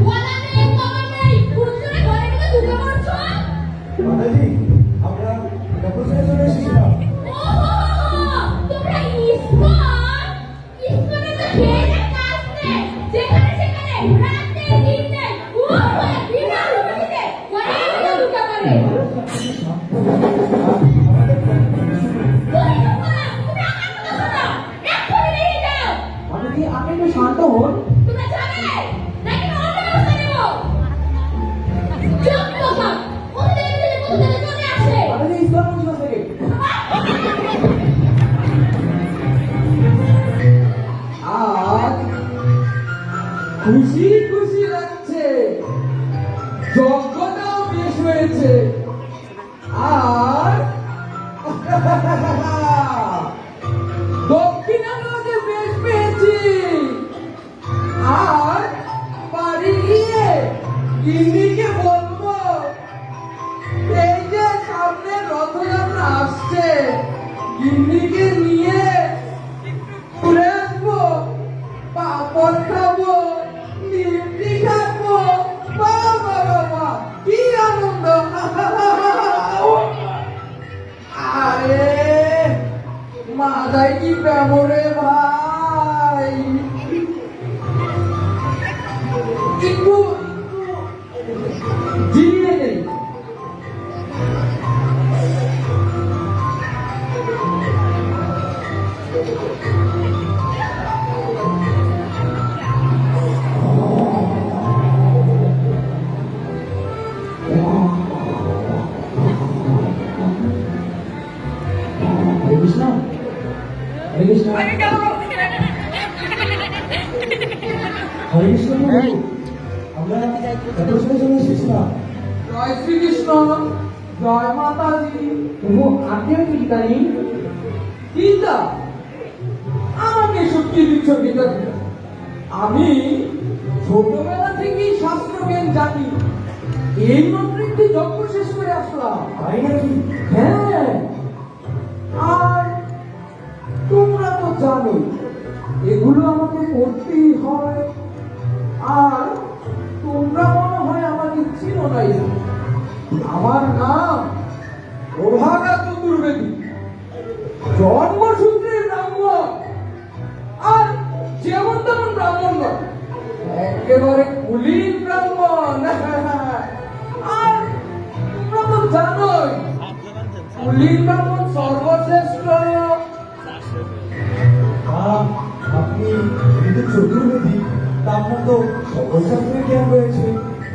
গলা নেই কমর নেই পুরুষরা ঘরে ঢুকে ঢুকে পড়ছো মাতাজি আমরা খুশি খুশি লাগছে। যজ্ঞটাও বেশ হয়েছে। আর দক্ষিণাটাও যে বেশ পেয়েছি। আর বাড়ি গিয়ে গিন্নিকে বলব, এই যে সামনে রথযাত্রা আসছে, গিন্নিকে নিয়ে এসেছিলাম জয় শ্রীকৃষ্ণ, জয় মাতাজি। প্রভু, আপনিও জানি চিন্তা আমাকে সত্যি দিচ্ছ গীতা আমি ছোটবেলা থেকেই শাস্ত্র জ্ঞান জানি। এই একটি যজ্ঞ শেষ করে আসলাম। তাই নাকি? হ্যাঁ। আর তোমরা তো জানো, এগুলো আমাকে করতেই হয়। আর তোমরা হয় নাই আমার নাম প্রভাগা চতুর্বেদী জন্মসূত্রে ব্রাহ্মণ। আর যেমন তেমন ব্রাহ্মণ নয়, একেবারে কুলীন ব্রাহ্মণ। আর তোমরা তো জানোই কুলীন ব্রাহ্মণ সর্বশ্রেষ্ঠ। আপনি কিন্তু চতুর্বেদী তা আপনার তো সকল শাস্ত্রের জ্ঞান রয়েছে।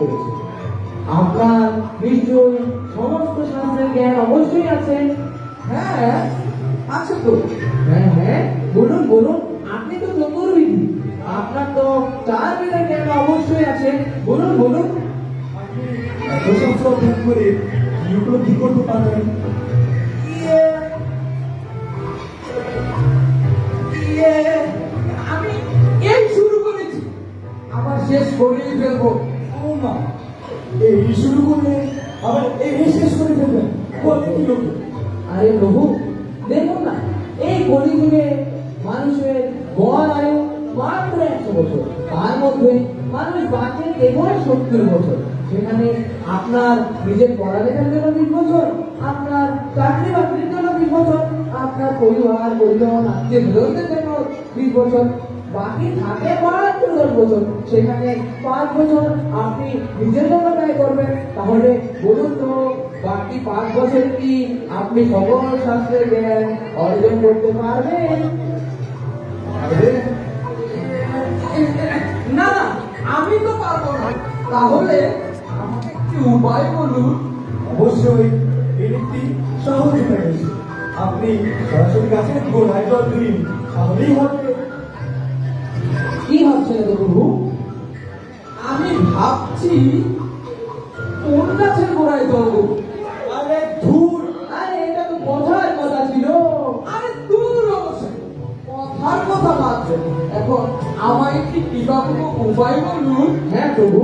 করেছেন আপনার সমস্ত শাস্ত্রের জ্ঞান অবশ্যই আছে। হ্যাঁ আছে তো। হ্যাঁ হ্যাঁ বলুন বলুন। আপনি তো চতুর্বিধি আপনার তো চার জ্ঞান অবশ্যই আছে। বলুন বলুন। এত শাস্ত্র অধ্যয়ন করে কি উপলব্ধি করতে পারবেন আমি এই শুরু করেছি। আবার শেষ মা এই শুরু করলে আবার এই শেষ করে ফেলবেন বলে কি লোক আরে প্রভু, দেখুন না, এই কলিযুগে মানুষের গড় আয়ু মাত্র একশো বছর। তার মধ্যে মানুষ বাঁচে কেবল সত্তর বছর। সেখানে আপনার নিজের পড়ালেখার জন্য বিশ বছর, আপনার চাকরি বাকরির জন্য বিশ বছর, আপনার পরিবার, পরিজন আত্মীয় স্বজনদের জন্য বিশ বছর। বাকি থাকে মাত্র দশ বছর। সেখানে পাঁচ বছর আপনি নিজের জন্য ব্যয় করবেন, তাহলে বলুন তো, বাকি পাঁচ বছর কি আপনি সকল শাস্ত্রের জ্ঞান অর্জন করতে পারবেন? না না, আমি তো পারব না। তাহলে একটি উপায় বলুন। অবশ্যই একটি সহজ আপনি সরাসরি গাছের গোড়ায় জল দিন, তাহলেই হবে। কি ভাবছেন তো প্রভু আমি ভাবছি কোন গাছের গোড়ায় ধরবো? আরে ধুর। আরে, এটা তো বোঝার কথা ছিল। আরে দূর কথার কথা মাত্র এখন আমায় কি কিবা উপায় বলুন। হ্যাঁ প্রভু।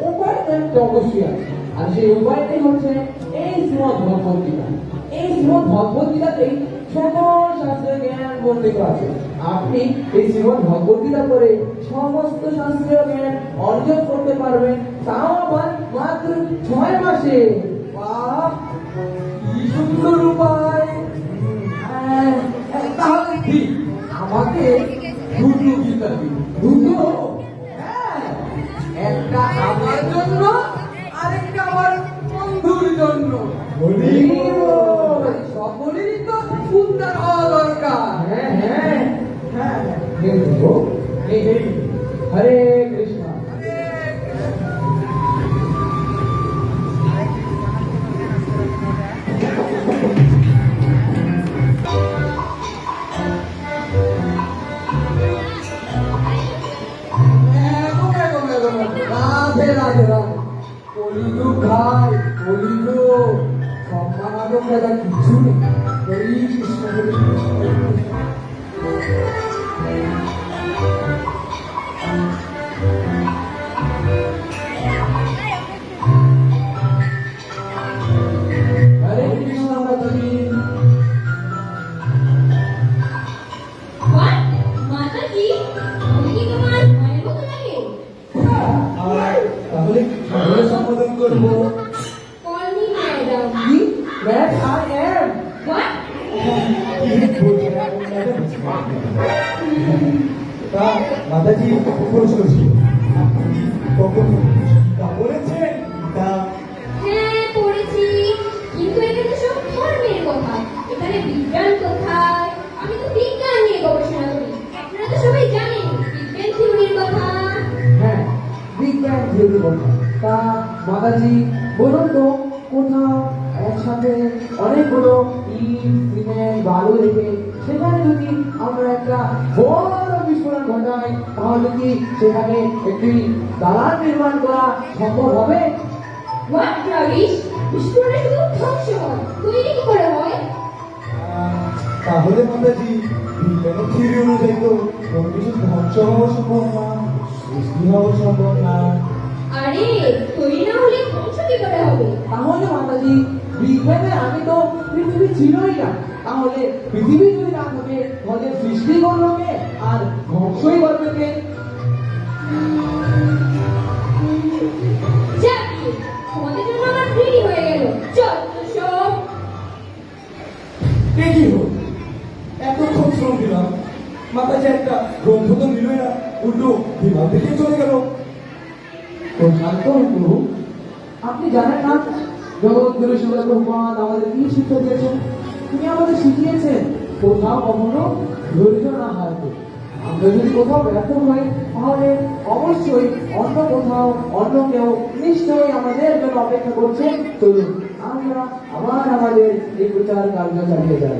উপায় অবশ্যই আছে। আর সেই উপায়টাই হচ্ছে এই শ্রীমদ শ্রীমদ ভগবত গীতাতেই সকল শাস্ত্রের জ্ঞান বর্ণিত আছে। আপনি এই শ্রীমদ ভগবত গীতা করে সমস্ত শাস্ত্রীয় জ্ঞান অর্জন করতে পারবেন। তাও আবার মাত্র ছয় মাসে। 要单 এখানে বিজ্ঞান কোথায়? আমি তো বিজ্ঞান নিয়ে গবেষণা করি। আপনারা তো সবাই জানেন বিজ্ঞান থিওরির কথা। হ্যাঁ বিজ্ঞান থিওরি কথা। তা মাতাজি বলুন তো কোথাও একসাথে অনেকগুলো ইট সিমেন্ট বালু রেখে সেখানে যদি আমরা একটা বড় বিস্ফোরণ ঘটাই তাহলে কি সেখানে একটি দালান নির্মাণ করা সম্ভব হবে? হোয়াট রাবিশ বিস্ফোরণে শুধু ধ্বংস হয় তৈরি কি করে হয় তাহলে মাতাজি বিজ্ঞানের থিওরি অনুযায়ী তো কোনো কিছু ধ্বংস হওয়া সম্ভব না সৃষ্টি হওয়া সম্ভব না। আরে তৈরি না হলে ধ্বংস কি করে হবে? তাহলে মাতাজি বিজ্ঞানের আগে তো পৃথিবী ছিলই না। তাহলে পৃথিবী যদি না থাকে তাহলে সৃষ্টি করল কে? আর ধ্বংসই করবে এতক্ষণ শ্রম দিলাম। মাতাজি একটা গ্রন্থ তো নিলই না উল্টো বিমান থেকে চলে গেল। আপনি জানেন না জগৎগুরু শিবরা আমাদের কি শিক্ষা দিয়েছেন? তিনি আমাদের শিখিয়েছেন কোথাও কখনো ধৈর্য না হারতে। আমরা যদি কোথাও ব্যর্থ হই তাহলে অবশ্যই অন্য কোথাও, অন্য কেউ নিশ্চয়ই আমাদের জন্য অপেক্ষা করছে। চলুন, আমরা আবার আমাদের এই প্রচার কার্য চালিয়ে যাই।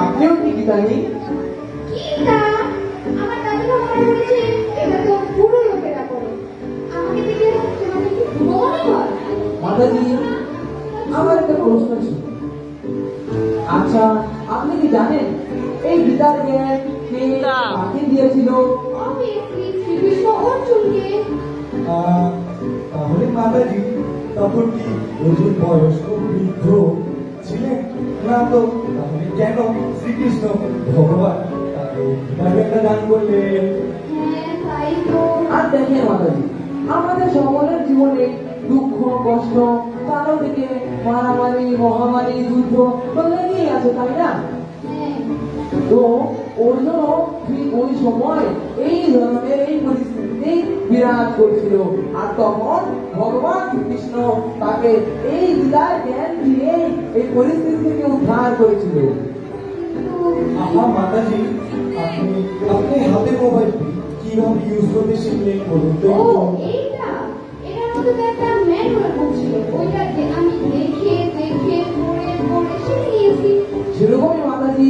আপনিও কি গীতা মাতাজি আমার একটা প্রশ্ন ছিল। আচ্ছা আপনি কি জানেন এই গীতার জ্ঞান তাহলে মাতাজি তখন কি হুজুর বয়স্ক বৃদ্ধ ছিলেন? না তো তাহলে কেন শ্রীকৃষ্ণ ভগবান তাকে দান করলেন? আর দেখেন মাতাজি আমাদের সকলের জীবনে দুঃখ কষ্ট কারও থেকে মারামারি মহামারী যুদ্ধ তো লেগেই আছে তাই না? হ্যাঁ। তো অন্য ঠিক ওই সময় এই ধরনের এই বিরাজ করছিল। আর তখন ভগবান কৃষ্ণ তাকে এই হৃদয় জ্ঞান দিয়ে এই পরিস্থিতি থেকে উদ্ধার করেছিল। আমার মাতাজি আপনি আপনি হাতে মোবাইল কীভাবে ইউজ করতে শিখলেন বলুন তো? আমি দেখে দেখে পড়ে পড়ে শিখে নিয়েছি মাতাজি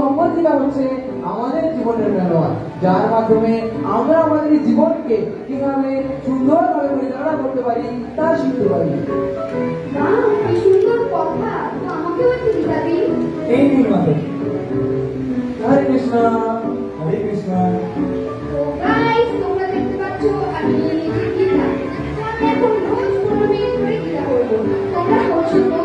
মোহাম্মদ যেটা হচ্ছে আমাদের জীবনের মেলোয়া যার মাধ্যমে আমরা আমাদের জীবনকে কীভাবে সুন্দরভাবে পরিচালনা করতে পারি তা শিখতে পারি। এই দিন মাত্র। হরে কৃষ্ণ হরে কৃষ্ণ। আমি এখন রোজ পনেরো মিনিট করে গীতা করব তোমরা পছন্দ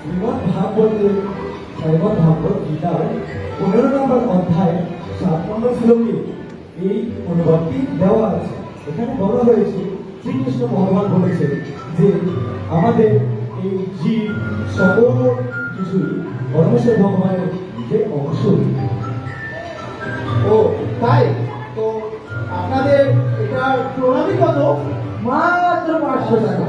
শ্রীমদ ভাগবতের শ্রীমদ গীতার পনেরো নম্বর অধ্যায় সাত নম্বর শ্লোকে এই অনুবাদটি দেওয়া আছে। এখানে বলা হয়েছে, শ্রীকৃষ্ণ ভগবান বলেছে যে আমাদের এই জীব সকল কিছুই পরমেশ্বর ভগবানের যে অংশ। ও, তাই? তো আপনাদের এটার প্রণালী কত মাত্র পাঁচশো টাকা।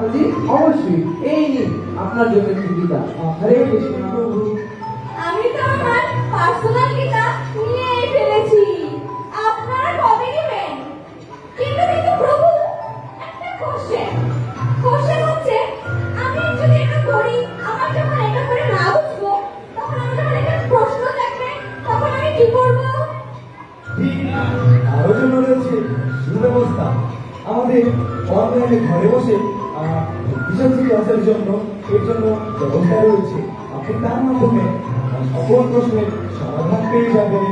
হ্যাঁ অবশ্যই এই নিন আপনার জন্য একটি গীতা। হরে কৃষ্ণ। আমি তো আমার পার্সোনাল গীতা নিয়েই ফেলেছি। আপনারা কবে নেবেন? কিন্তু কিন্তু প্রভু একটা কোশ্চেন কোশ্চেন হচ্ছে আমি যদি এটা করি আমার যখন এটা করে না বুঝব তখন আমি যখন একটা প্রশ্ন থাকবে তখন আমি কি করব? ঠিক জন্য রয়েছে সুব্যবস্থা। আমাদের অনলাইনে ঘরে বসে বিশাল জন্য এর জন্য ব্যবস্থা রয়েছে। আপনি তার মাধ্যমে সকল প্রশ্নের সমাধান পেয়ে যাবেন।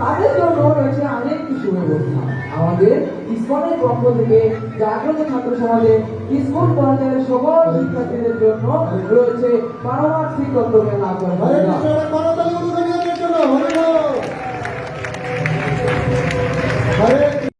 তাদের জন্য রয়েছে অনেক কিছু ব্যবস্থা। আমাদের ইস্কনের পক্ষ থেকে জাগ্রত ছাত্র সমাজে স্কুল পর্যায়ের সকল শিক্ষার্থীদের জন্য রয়েছে পারমার্থিক তত্ত্ব মেলা ಬರೇ